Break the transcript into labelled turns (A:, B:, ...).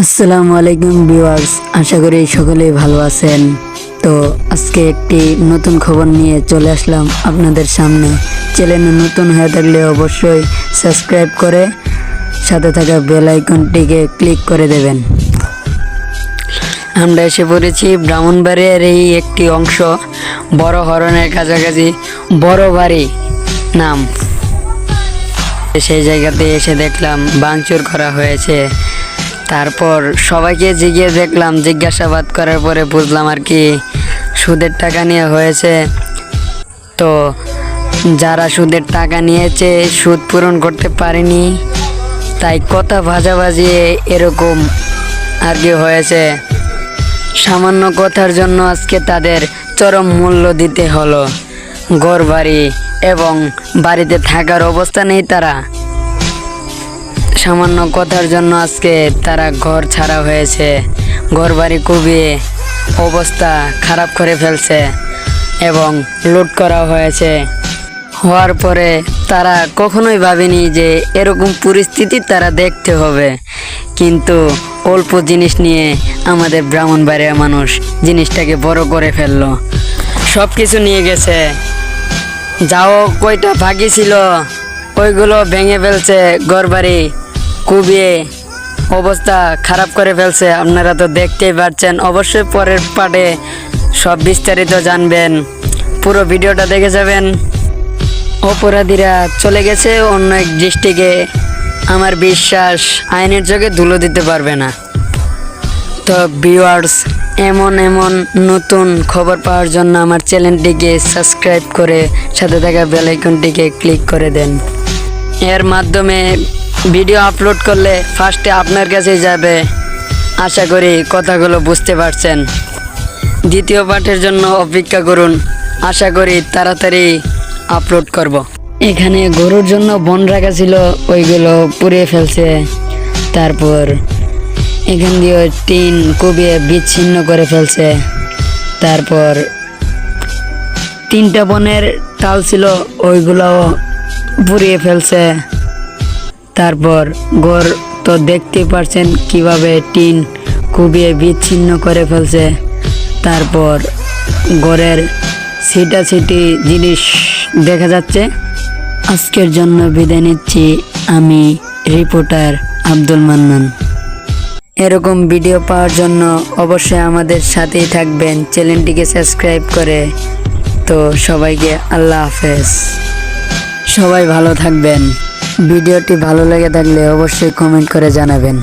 A: আসসালামু আলাইকুম ভিউয়ার্স, আশা করি সকলেই ভালো আছেন। তো আজকে একটি নতুন খবর নিয়ে চলে আসলাম আপনাদের সামনে। চ্যানেলে নতুন হয়ে থাকলে অবশ্যই সাবস্ক্রাইব করে সাথে থাকা বেল আইকনটিকে ক্লিক করে দেবেন। আমরা এসে পড়েছি ব্রাহ্মণবাড়িয়ার এই একটি অংশ, বড় হরনের কাছাকাছি, বড় বাড়ি নাম। সেই জায়গাতে এসে দেখলাম ভাঙচুর করা হয়েছে। তারপর সবাইকে জিগিয়ে দেখলাম, জিজ্ঞাসাবাদ করার পরে বুঝলাম আর কি সুদের টাকা নিয়ে হয়েছে। তো যারা সুদের টাকা নিয়েছে, সুদ পূরণ করতে পারেনি, তাই কথা ভাজাভাজি এরকম আর কি হয়েছে। সামান্য কথার জন্য আজকে তাদের চরম মূল্য দিতে হলো। ঘর বাড়ি এবং বাড়িতে থাকার অবস্থা নেই তারা। সামান্য কথার জন্য আজকে তারা ঘর ছাড়া হয়েছে। ঘর বাড়ি কুবিয়ে অবস্থা খারাপ করে ফেলছে এবং লুট করা হয়েছে। হওয়ার পরে তারা কখনোই ভাবেনি যে এরকম পরিস্থিতি তারা দেখতে হবে। কিন্তু অল্প জিনিস নিয়ে আমাদের ব্রাহ্মণবাড়িয়া মানুষ জিনিসটাকে বড় করে ফেলল। সব কিছু নিয়ে গেছে। যাও, কয়টা ভাগি ছিল, ওইগুলো ভেঙে ফেলছে ঘরবাড়ি। কুবিয়ে অবস্থা খারাপ করে ফেলছে। আপনারা তো দেখতেই পাচ্ছেন, অবশ্যই পরের পার্টে সব বিস্তারিত জানবেন। পুরো ভিডিওটা দেখে যাবেন। অপরাধীরা চলে গেছে, অন্য এক ডিস্ট্রিক্টে আমার বিশ্বাস আইনের চোখে ধুলো দিতে পারবে না। তো ভিউয়ার্স এমন এমন নতুন খবর পাওয়ার জন্য আমার চ্যানেলটিকে সাবস্ক্রাইব করে সাথে থাকা বেল আইকনটিকে ক্লিক করে দেন। এর মাধ্যমে ভিডিও আপলোড করলে ফার্স্টে আপনার কাছে যাবে। আশা করি কথাগুলো বুঝতে পারছেন। দ্বিতীয় পাঠের জন্য অপেক্ষা করুন। আশা করি তাড়াতাড়ি আপলোড করব। এখানে গরুর জন্য বন রাখা ছিল, ওইগুলো পুড়িয়ে ফেলছে। তারপর এখান দিয়ে টিন কুবিয়ে বিচ্ছিন্ন করে ফেলছে। তারপর তিনটা বনের টাল ছিল, ওইগুলোও পুড়িয়ে ফেলছে। তারপর ঘর তো দেখতেই পারছেন কীভাবে টিন কুবিয়ে বিচ্ছিন্ন করে ফেলছে। তারপর ঘরের সিটা সিটি জিনিস দেখা যাচ্ছে। আজকের জন্য বিদায় নিচ্ছি আমি রিপোর্টার আব্দুল মান্নান। এরকম ভিডিও পাওয়ার জন্য অবশ্যই আমাদের সাথেই থাকবেন, চ্যানেলটিকে সাবস্ক্রাইব করে। তো সবাইকে আল্লাহ হাফেজ। সবাই ভালো থাকবেন। ভিডিওটি ভালো লেগে থাকলে অবশ্যই কমেন্ট করে জানাবেন।